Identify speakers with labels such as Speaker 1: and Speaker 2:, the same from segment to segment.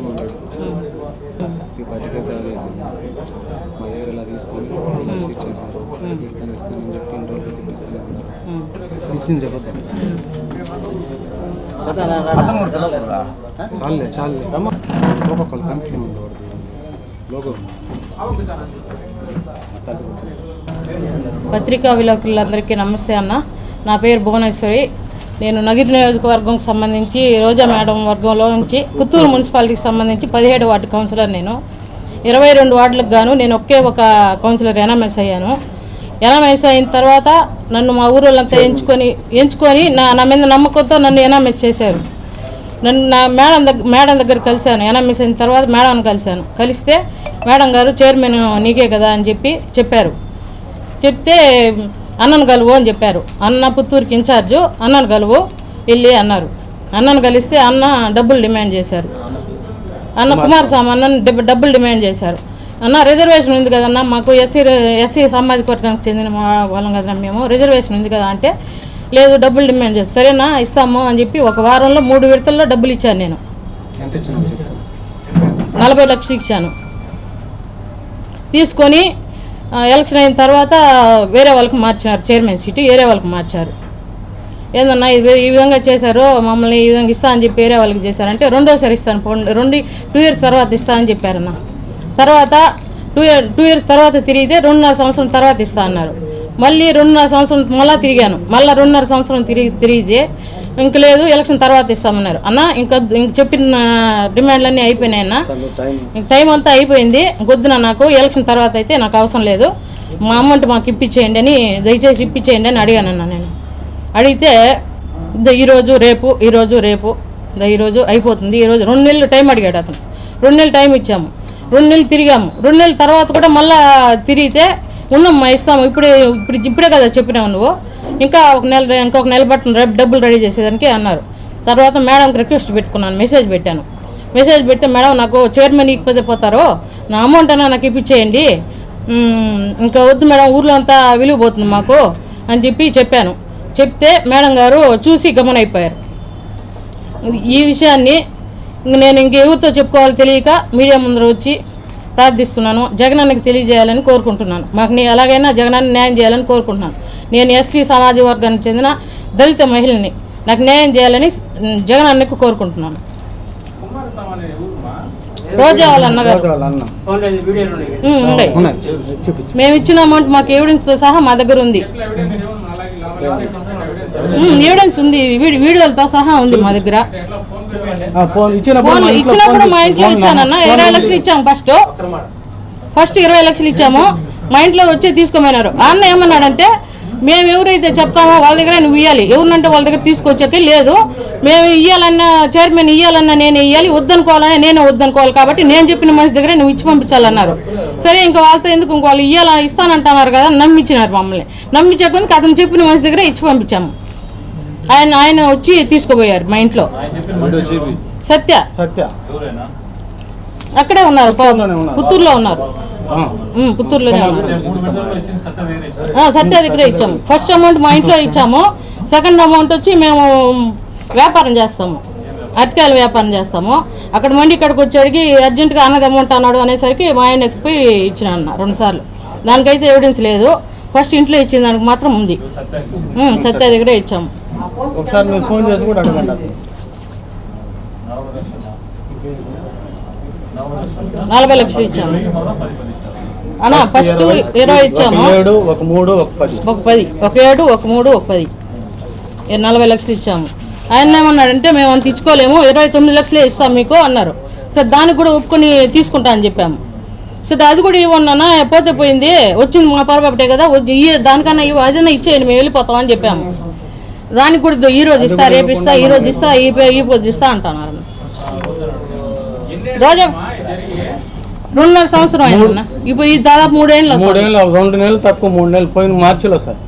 Speaker 1: ఉన్నాడు చేయాలి మా ఏరియాలో తీసుకొని ఇచ్చేసారు ఇస్తాను ఇస్తాను అని చెప్పి ఇన్ని రోజులు తెప్పిస్తాను. ఇచ్చింది చెప్పదు చాలే చాలే. ఒక్కొక్కరు కంపెనీ ఉంది వాడిది. లోగో.
Speaker 2: పత్రికా విలేకరులందరికీ నమస్తే అన్న. నా పేరు భువనేశ్వరి. నేను నగిరి నియోజకవర్గంకి సంబంధించి రోజా మేడం వర్గంలో నుంచి పుత్తూరు మున్సిపాలిటీకి సంబంధించి పదిహేడు వార్డు కౌన్సిలర్ నేను. ఇరవై రెండు వార్డులకు గాను నేను ఒకే ఒక కౌన్సిలర్ ఎన్ఎంఎస్ అయ్యాను. ఎనామెస్ అయిన తర్వాత నన్ను మా ఊరోళ్ళంతా ఎంచుకొని ఎంచుకొని నా నా మీద నమ్మకంతో నన్ను ఎనామెస్ చేశారు. నన్ను నా మేడం దగ్గర మేడం దగ్గర కలిశాను. ఎన్ఎంఎస్ అయిన తర్వాత మేడంని కలిశాను. కలిస్తే మేడం గారు చైర్మన్ నీకే కదా అని చెప్పి చెప్పారు. చెప్తే అన్నను కలువు అని చెప్పారు. అన్న పుత్తూరుకి ఇన్ఛార్జు అన్నను కలువు వెళ్ళి అన్నారు. అన్నను కలిస్తే అన్న డబ్బులు డిమాండ్ చేశారు. అన్న కుమారస్వామి అన్న డబ్బులు డిమాండ్ చేశారు. అన్న రిజర్వేషన్ ఉంది కదన్నా మాకు ఎస్సీ ఎస్సీ సామాజిక వర్గానికి చెందిన వాళ్ళం కదా మేము రిజర్వేషన్ ఉంది కదా అంటే లేదు డబ్బులు డిమాండ్ చేస్తారు సరేనా ఇస్తాము అని చెప్పి ఒక వారంలో మూడు విడతల్లో డబ్బులు ఇచ్చాను నేను. నలభై లక్షలు ఇచ్చాను. తీసుకొని ఎలక్షన్ అయిన తర్వాత వేరే వాళ్ళకి మార్చారు చైర్మన్ సీటు వేరే వాళ్ళకి మార్చారు. ఏందన్నా ఇది ఈ విధంగా చేశారు మమ్మల్ని ఈ విధంగా ఇస్తా అని చెప్పి వేరే వాళ్ళకి చేశారంటే రెండోసారి ఇస్తాను రెండు టూ ఇయర్స్ తర్వాత ఇస్తా అని చెప్పారన్న. తర్వాత టూ ఇయర్ టూ ఇయర్స్ తర్వాత తిరిగితే రెండున్నర సంవత్సరం తర్వాత ఇస్తా అన్నారు. మళ్ళీ రెండున్నర సంవత్సరం మళ్ళీ తిరిగాను. మళ్ళీ రెండున్నర సంవత్సరం తిరిగి తిరిగితే ఇంక లేదు ఎలక్షన్ తర్వాత ఇస్తామన్నారు. అన్న ఇంకా ఇంక చెప్పిన డిమాండ్లన్నీ అయిపోయినాయన్నా ఇంక టైం అంతా అయిపోయింది. వద్దున నాకు ఎలక్షన్ తర్వాత అయితే నాకు అవసరం లేదు. మా అమౌంట్ మాకు ఇప్పించేయండి అని దయచేసి ఇప్పించేయండి అని అడిగానన్న నేను. అడిగితే ఈరోజు రేపు ఈరోజు రేపు ఈరోజు అయిపోతుంది. ఈరోజు రెండు నెలలు టైం అడిగాడు అతను. రెండు నెలలు టైం ఇచ్చాము. రెండు నెలలు తిరిగాము. రెండు నెలల తర్వాత కూడా మళ్ళా తిరిగితే ఉన్నామ్మా ఇస్తాము. ఇప్పుడే ఇప్పుడు ఇప్పుడే కదా చెప్పినావు నువ్వు. ఇంకా ఒక నెల ఇంకొక నెల పట్టిన రేపు డబ్బులు రెడీ చేసేదానికి అన్నారు. తర్వాత మేడంకి రిక్వెస్ట్ పెట్టుకున్నాను మెసేజ్ పెట్టాను. మెసేజ్ పెడితే మేడం నాకు చైర్మన్ ఇకపోతే పోతారు నా అమౌంట్ అన్నా నాకు ఇప్పించేయండి ఇంకా వద్దు మేడం ఊర్లో అంతా విలువ పోతుంది మాకు అని చెప్పి చెప్పాను. చెప్తే మేడం గారు చూసి గమనైపోయారు. ఈ విషయాన్ని నేను ఇంకెవరితో చెప్పుకోవాలో తెలియక మీడియా ముందర వచ్చి ప్రార్థిస్తున్నాను. జగనన్నకి తెలియజేయాలని కోరుకుంటున్నాను. మాకు నీ ఎలాగైనా జగనన్న న్యాయం చేయాలని కోరుకుంటున్నాను. నేను ఎస్సీ సమాజ వర్గానికి చెందిన దళిత మహిళని నాకు న్యాయం చేయాలని జగనన్నకు కోరుకుంటున్నాను. రోజా వాళ్ళ అన్నగారు మేము ఇచ్చిన అమౌంట్ మాకు ఎవిడెన్స్తో సహా మా దగ్గర ఉంది. ఎవిడెన్స్ ఉంది. వీడి- వీడియోలతో సహా ఉంది మా దగ్గర.
Speaker 1: ఇచ్చినప్పుడు మా ఇంట్లో
Speaker 2: ఇచ్చానన్న ఇరవై లక్షలు ఇచ్చాము ఫస్ట్. ఫస్ట్ ఇరవై లక్షలు ఇచ్చాము. మా ఇంట్లో వచ్చి తీసుకోమన్నారు. అన్న ఏమన్నాడంటే మేము ఎవరైతే చెప్తామో వాళ్ళ దగ్గర నువ్వు ఇవ్వాలి ఎవరినంటే వాళ్ళ దగ్గర తీసుకొచ్చాక లేదు. మేము ఇవ్వాలన్నా చైర్మన్ ఇవ్వాలన్నా నేనే ఇవ్వాలి వద్దనుకోవాలన్నా నేనే వద్దనుకోవాలి కాబట్టి నేను చెప్పిన మనిషి దగ్గర నువ్వు ఇచ్చి పంపించాలన్నారు. సరే ఇంకా వాళ్ళతో ఎందుకు ఇంకో వాళ్ళు ఇవ్వాల ఇస్తానంటున్నారు కదా నమ్మించినారు మమ్మల్ని. నమ్మించే కొందుకు అతను చెప్పిన మనిషి దగ్గర ఇచ్చి పంపించాము. ఆయన ఆయన వచ్చి తీసుకుపోయారు మా ఇంట్లో. సత్య.
Speaker 1: సత్య.
Speaker 2: అక్కడే ఉన్నారు. పుత్తూరులో ఉన్నారు. పుత్తూరులోనే ఉన్నారు. సత్య దగ్గరే ఇచ్చాము. ఫస్ట్ అమౌంట్ మా ఇంట్లో ఇచ్చాము. సెకండ్ అమౌంట్ వచ్చి మేము వ్యాపారం చేస్తాము. అరటికాయల వ్యాపారం చేస్తాము. అక్కడ మండి ఇక్కడికి వచ్చేడికి అర్జెంటుగా అన్నది అమౌంట్ అన్నాడు అనేసరికి మా ఆయన ఎత్తిపోయి ఇచ్చిన అన్న రెండు సార్లు. దానికైతే ఎవిడెన్స్ లేదు. ఫస్ట్ ఇంట్లో ఇచ్చిన దానికి మాత్రం ఉంది. సత్య దగ్గరే ఇచ్చాము.
Speaker 1: ఒకసారి మీరు ఫోన్ చేసి కూడా అడగండి అతను.
Speaker 2: నలభై లక్షలు ఇచ్చాము. అన్న ఫస్ట్ ఇరవై ఇచ్చాము.
Speaker 1: ఏడు ఒక మూడు ఒక పది.
Speaker 2: ఒక పది ఒక ఏడు ఒక మూడు ఒక పది. నలభై లక్షలు ఇచ్చాము. ఆయన ఏమన్నాడంటే మేము అంత ఇచ్చుకోలేము. ఇరవై తొమ్మిది లక్షలే ఇస్తాం మీకు అన్నారు. సరే దానికి కూడా ఒప్పుకొని తీసుకుంటా అని చెప్పాము. సరే అది కూడా ఇవ్వన్నా పోతే పోయింది. వచ్చింది మా పొరపాటే కదా దానికన్నా ఇవ్వ అదైనా ఇచ్చేయండి మేము వెళ్ళిపోతాం అని చెప్పాము. దానికి కూడా ఈ రోజు ఇస్తా రేపు ఇస్తా ఈ రోజు ఇస్తా ఈ ఈ పొద్దు ఇస్తా అంటున్నారు రోజా రెండున్నర సంవత్సరం అయిందన్న ఇప్పుడు ఈ దాదాపు మూడేళ్ళు.
Speaker 1: మూడేళ్ళు రెండు నెలలు తక్కువ మూడు నెలలు పోయిన మార్చిలో సార్.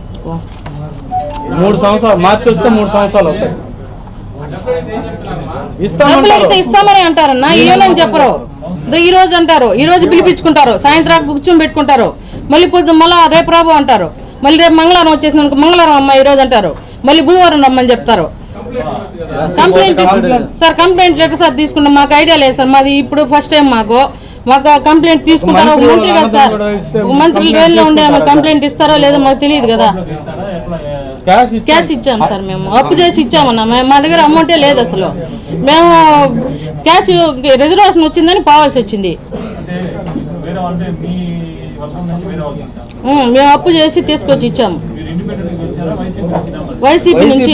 Speaker 1: మూడు సంవత్సరాలు మార్చి వస్తే మూడు సంవత్సరాలు అవుతాయి.
Speaker 2: డబ్బులు ఇస్తామని అంటారన్న ఇవ్వనని చెప్పరు. ఈ రోజు అంటారు ఈ రోజు పిలిపించుకుంటారు సాయంత్రం కూర్చొని పెట్టుకుంటారు. మళ్ళీ పొద్దు మళ్ళీ రేపు రాబో అంటారు. మళ్ళీ రేపు మంగళవారం వచ్చేసినాక మంగళవారం అమ్మ ఈ రోజు అంటారు. మళ్ళీ బుధవారం రమ్మని చెప్తారు. Complaint sir complaint letter sir తీసుకున్నాం. మాకు ఐడియా లేదు సార్. మాది ఇప్పుడు ఫస్ట్ టైం మాకు. మాకు కంప్లైంట్ తీసుకుంటారో? ఒక మంత్రి కదా సార్. ఒక మంత్రి రైల్లో ఉండే మాకు కంప్లైంట్ ఇస్తారో లేదో మాకు తెలియదు కదా.
Speaker 3: క్యాష్
Speaker 2: క్యాష్ ఇచ్చాం సార్ మేము. అప్పు చేసి ఇచ్చామన్నా మేము మా దగ్గర అమౌంటే లేదు అసలు. మేము క్యాష్ రిజర్వేషన్ వచ్చిందని పోవాల్సి వచ్చింది.
Speaker 4: వేరే అంటే మీ వర్గం నుంచి వేరే వాళ్ళు ఇస్తారు
Speaker 2: ఉం, మేము అప్పు చేసి తీసుకొచ్చి ఇచ్చాము.
Speaker 4: వైసీపీ నుంచి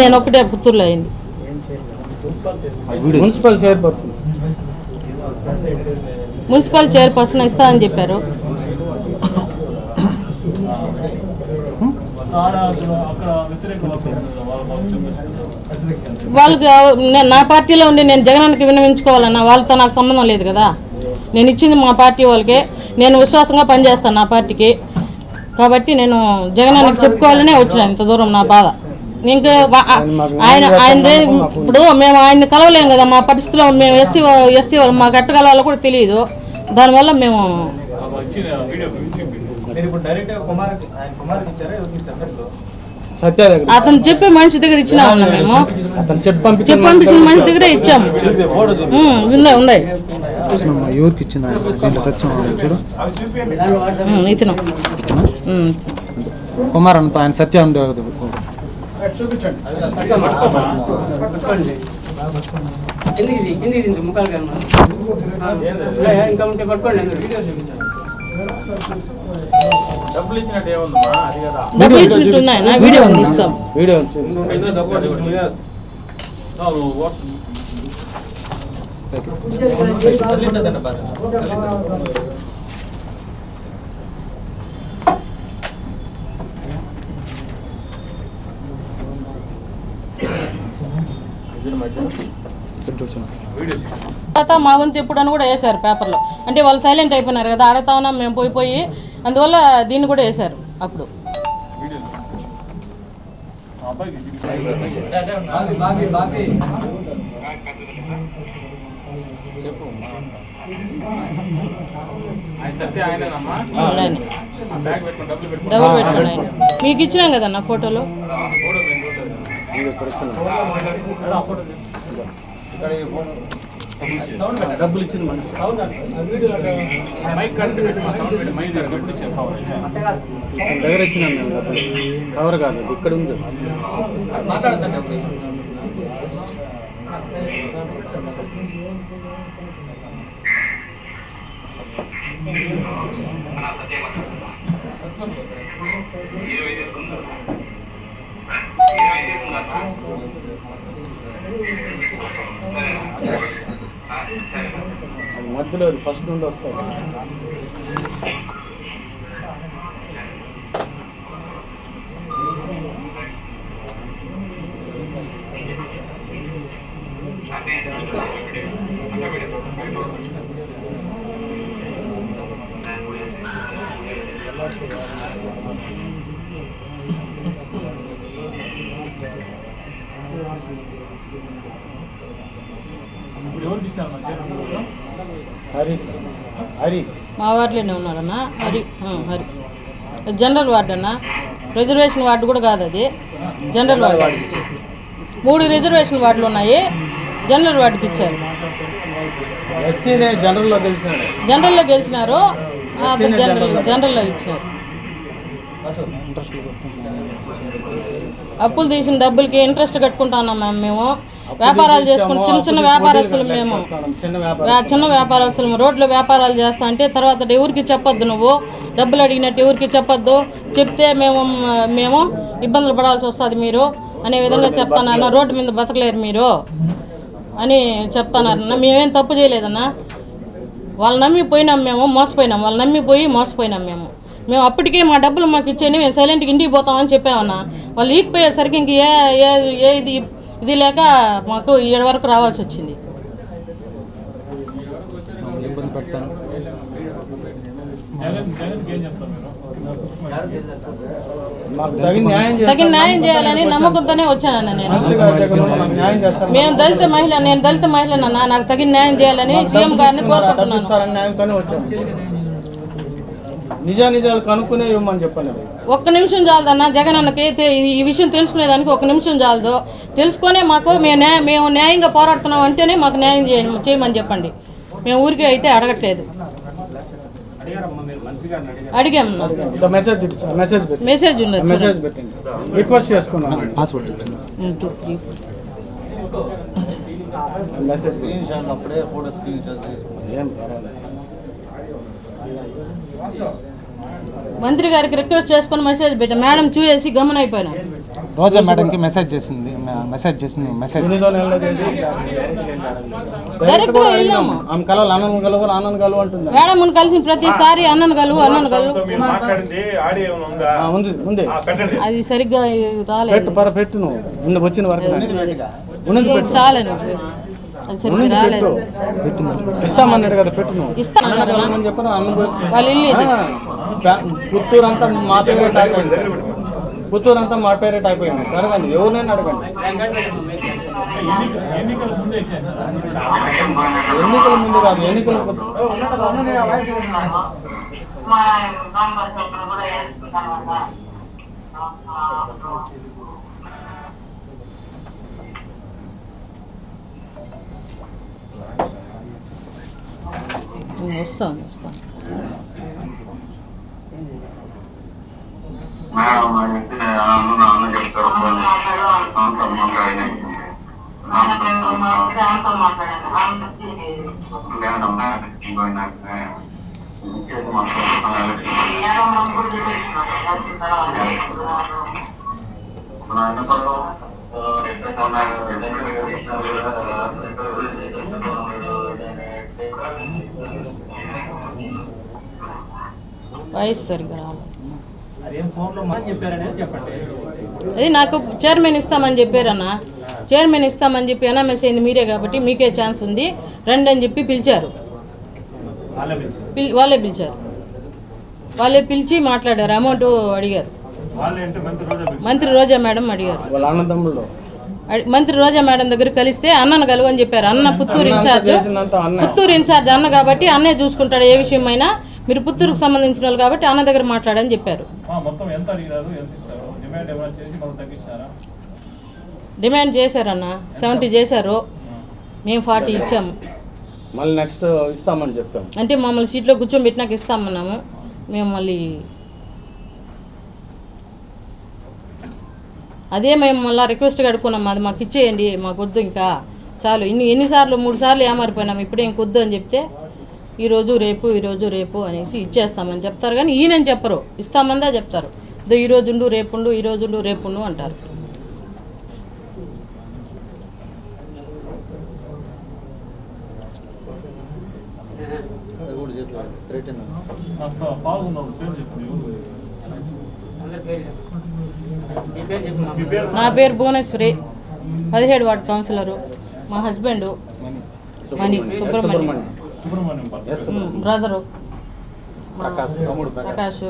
Speaker 2: నేను ఒకటే పుత్తూరులో అయింది.
Speaker 3: Municipal chairperson.
Speaker 2: మున్సిపల్ చైర్పర్సన్ ఇస్తా అని చెప్పారు. వాళ్ళకి నేను నా పార్టీలో ఉండి నేను జగనానికి విన్నవించుకోవాలన్నా వాళ్ళతో నాకు సంబంధం లేదు కదా. నేను ఇచ్చింది మా పార్టీ వాళ్ళకే. నేను విశ్వాసంగా పనిచేస్తాను నా పార్టీకి. కాబట్టి నేను జగనానికి చెప్పుకోవాలనే వచ్చిన ఇంత దూరం నా బాధ. ఇంకా ఆయన ఆయన ఇప్పుడు మేము ఆయన్ని కలవలేం కదా మా పరిస్థితిలో మేము ఎస్సీ ఎస్సీ వాళ్ళు మాకు ఎట్ట కలవాలో కూడా తెలియదు. దానివల్ల మేము అతను చెప్పే మనిషి దగ్గర ఇచ్చినా ఉన్నా మేము.
Speaker 3: చెప్పి పంపించిన
Speaker 2: మనిషి దగ్గరే ఇచ్చాము. ఉన్నాయి ఉన్నాయి.
Speaker 5: కృష్ణమ్మ ఎవరికి ఇచ్చింది ఆయన దీంట్లో సత్యం చూడు.
Speaker 2: ఇతను.
Speaker 5: కుమార్ అంతా ఆయన సత్యం ఉండేది
Speaker 4: డబ్బులు ఇచ్చినట్టు ఏముందమ్మా అది కదా
Speaker 2: డబ్బులు ఇచ్చినట్టు ఉన్నాయన్న వీడియో ఉంది. ఇస్తాం
Speaker 3: వీడియో.
Speaker 2: తర్వాత మా వంతు ఎప్పుడు అని కూడా వేశారు పేపర్లో. అంటే వాళ్ళు సైలెంట్ అయిపోయినారు కదా అడుగుతా ఉన్నాం మేము పోయి పోయి. అందువల్ల దీన్ని కూడా వేశారు అప్పుడు.
Speaker 6: బాబీ, బాబీ,
Speaker 4: డబ్బులు
Speaker 2: మీకు ఇచ్చినాం కదన్న ఫోటోలు.
Speaker 3: డబ్బులు ఇచ్చింది మనిషి.
Speaker 4: మైక్ కరెక్ట్ పెట్టి మా సౌండ్ పెట్టి. మైక్ దగ్గర డబ్బులు ఇచ్చాను కవర్ ఇచ్చాను
Speaker 3: తన దగ్గర ఇచ్చినాం మేము డబ్బులు. కవర్ కాదు ఇక్కడ ఉంది.
Speaker 6: మాట్లాడదండి అప్పుడు
Speaker 3: అది మధ్యలో ఫస్ట్ నుండి
Speaker 4: వస్తాయి.
Speaker 3: హరి
Speaker 2: మా వార్డులోనే ఉన్నారన్న. హరి హరి. జనరల్ వార్డు అన్న. రిజర్వేషన్ వార్డు కూడా కాదు అది. General ward. మూడు రిజర్వేషన్ వార్డులు ఉన్నాయి. జనరల్ వార్డుకి ఇచ్చారు.
Speaker 3: జనరల్లో
Speaker 2: గెలిచినారు. జనరల్ జనరల్లో ఇచ్చారు. అప్పులు తీసిన డబ్బులకి ఇంట్రెస్ట్ కట్టుకుంటా ఉన్నాం మ్యామ్ మేము. వ్యాపారాలు చేసుకుని చిన్న చిన్న వ్యాపారస్తులు మేము.
Speaker 3: చిన్న వ్యాపారం
Speaker 2: వ్యా- చిన్న వ్యాపారస్తులు రోడ్లో వ్యాపారాలు చేస్తా అంటే తర్వాత ఎవరికి చెప్పొద్దు నువ్వు. డబ్బులు అడిగినట్టు ఎవరికి చెప్పొద్దు. చెప్తే మేము మేము ఇబ్బందులు పడాల్సి వస్తుంది మీరు. అనే విధంగా చెప్తానన్న రోడ్డు మీద బతకలేరు మీరు. అని చెప్తానన్న మేమేం తప్పు చేయలేదన్నా. వాళ్ళు నమ్మి పోయినాం మేము మోసపోయినాం. వాళ్ళు నమ్మి పోయి మోసపోయినాం మేము. మేము అప్పటికే మా డబ్బులు మాకు ఇచ్చేయండి మేము సైలెంట్గా ఇంటికి పోతామని చెప్పామన్నా. వాళ్ళు ఈకపోయేసరికి ఇంక ఏ ఏ ఏ ఇది ఇది లేక మాకు ఏడు వరకు రావాల్సి వచ్చింది.
Speaker 3: తగిన న్యాయం చేస్తారు.
Speaker 2: తగిన న్యాయం చేయాలని నమ్మకంతోనే వచ్చానన్న నేను. మేము దళిత మహిళ నేను దళిత మహిళనన్నా నాకు తగిన న్యాయం చేయాలని సీఎం గారిని కోరుకుంటున్నాను.
Speaker 3: ఇస్తారని న్యాయంతోనే వచ్చాము నిజా నిజాలు కనుక్కునే ఇవ్వమని చెప్పండి
Speaker 2: ఒక్క నిమిషం చాలదన్న జగన్ అన్నకి ఈ- విషయం తెలుసుకునేదానికి ఒక నిమిషం చాలదు. తెలుసుకొనే మాకు మేము న్యాయ మేము న్యాయంగా పోరాడుతున్నాం అంటేనే మాకు న్యాయం చేయ- చేయమని చెప్పండి. మేము ఊరికే అయితే అడగట్లేదు.
Speaker 6: అడిగారమ్మా మీరు మంత్రి గారిని అడిగారు
Speaker 2: అడిగాం
Speaker 3: మెసేజ్
Speaker 2: ఉన్నది
Speaker 3: మెసేజ్ పెట్టండి. రిక్వెస్ట్ చేసుకున్నాను
Speaker 5: పాస్పోర్ట్ ఇచ్చింది
Speaker 2: um, two, three, four.
Speaker 3: Message పెట్టి.
Speaker 6: స్క్రీన్ షాట్ అప్పుడే ఫోటో స్క్రీన్ షాట్ తీసుకున్నాం
Speaker 3: ఏం పర్వాలేదు.
Speaker 2: మంత్రి గారికి రిక్వెస్ట్ చేసుకొని మెసేజ్ పెట్టాం. మేడం చూసేసి గమన అయిపోయినా.
Speaker 5: రోజా మేడంకి మెసేజ్ చేసింది మెసేజ్ చేసింది మెసేజ్
Speaker 3: చేసి
Speaker 2: డైరెక్ట్గా వెళ్ళాము.
Speaker 3: ఆమె కలవాలి ఆనందం కలవరు ఆనందం కలవ అంటుంది?
Speaker 2: మేడం మున్ను కలిసిన ప్రతిసారి అన్నను కలువు అన్నను కలువు.
Speaker 7: ఉందా?
Speaker 3: ఆ, ఉంది
Speaker 2: అది సరిగ్గా
Speaker 3: పెట్టు
Speaker 2: రాలేదు
Speaker 3: పర పెట్టు నువ్వు. వచ్చిన వరకు పెట్టు.
Speaker 2: అది సరిగ్గా
Speaker 3: ఉన్నది
Speaker 2: రాలేదు.
Speaker 3: పెట్టు. ఇస్తామన్నాడు కదా పెట్టు
Speaker 2: ఇస్తాను.
Speaker 3: చెప్పను
Speaker 2: వాళ్ళ ఇల్లు
Speaker 3: పుత్తూరు అంతా మా పేరే టైప్ అయింది. పుత్తూరు అంతా మా పేరే టైప్ అయింది. అడగండి ఎవరినైనా అడగండి.
Speaker 4: ఎన్నికల ముందే ఇచ్చాను
Speaker 3: ఎన్నికల ముందు. కాదు ఎన్నికల
Speaker 2: ఉమ్, వాయిస్ సరిగ్గా
Speaker 6: అదేం
Speaker 2: నాకు చైర్మన్ ఇస్తామని చెప్పారన్న. చైర్మన్ ఇస్తామని చెప్పి ఎన్ఎంఎస్ అయింది మీరే కాబట్టి మీకే ఛాన్స్ ఉంది. రండి అని చెప్పి పిలిచారు.
Speaker 6: వాళ్ళే పిలిచారు.
Speaker 2: పిల్ వాళ్ళే పిలిచారు. వాళ్ళే పిలిచి మాట్లాడారు. అమౌంట్ అడిగారు.
Speaker 7: మంత్రి రోజా పిలిచి
Speaker 2: మంత్రి రోజా మేడం అడిగారు.
Speaker 3: వాళ్ళ అన్నదమ్ముళ్ళు
Speaker 2: అడి- మంత్రి రోజా మేడం దగ్గర కలిస్తే అన్నను కలువు అని చెప్పారు. అన్న పుత్తూరు ఇన్ఛార్జ్. పుత్తూరు ఇన్ఛార్జ్ అన్న కాబట్టి అన్నే చూసుకుంటాడు ఏ విషయమైనా. మీరు పుత్తూరుకు సంబంధించిన వాళ్ళు కాబట్టి అన్న దగ్గర మాట్లాడని చెప్పారు.
Speaker 4: ఆ, మొత్తం ఎంత అడిగినారు ఎంత ఇచ్చారు? డిమాండ్ ఏమైనా చేసి మనం తగ్గించారా?
Speaker 2: డిమాండ్ చేశారన్న. సెవెంటీ చేశారు. మేము ఫార్టీ ఇచ్చాము.
Speaker 3: మళ్ళీ నెక్స్ట్ ఇస్తామని చెప్పాం
Speaker 2: అంటే మమ్మల్ని సీట్లో కూర్చోబెట్టినాక ఇస్తామన్నాము. మేము మళ్ళీ అదే మేము మళ్ళీ రిక్వెస్ట్ కడుక్కున్నాం అది మాకు ఇచ్చేయండి మాకు వద్దు ఇంకా. చాలు ఇన్ని ఎన్నిసార్లు మూడు సార్లు ఏమారిపోయినాం ఇప్పుడే ఇంకొద్దు అని చెప్తే ఈరోజు రేపు ఈరోజు రేపు అనేసి ఇచ్చేస్తామని చెప్తారు. కానీ ఈయనని చెప్పరు ఇస్తామందా చెప్తారు. ఇదో ఈ రోజు ఉండు రేపుండు ఈ రోజు ఉండు రేపుండు అంటారు.
Speaker 4: పాల్గొన్నాడు పేరు పేరు
Speaker 2: నా పేరు భువనేశ్వరి పదిహేడు వార్డు కౌన్సిలరు. మా హస్బెండ్ మణి సుబ్రహ్మణ్యం. బ్రదరు. ప్రకాష్.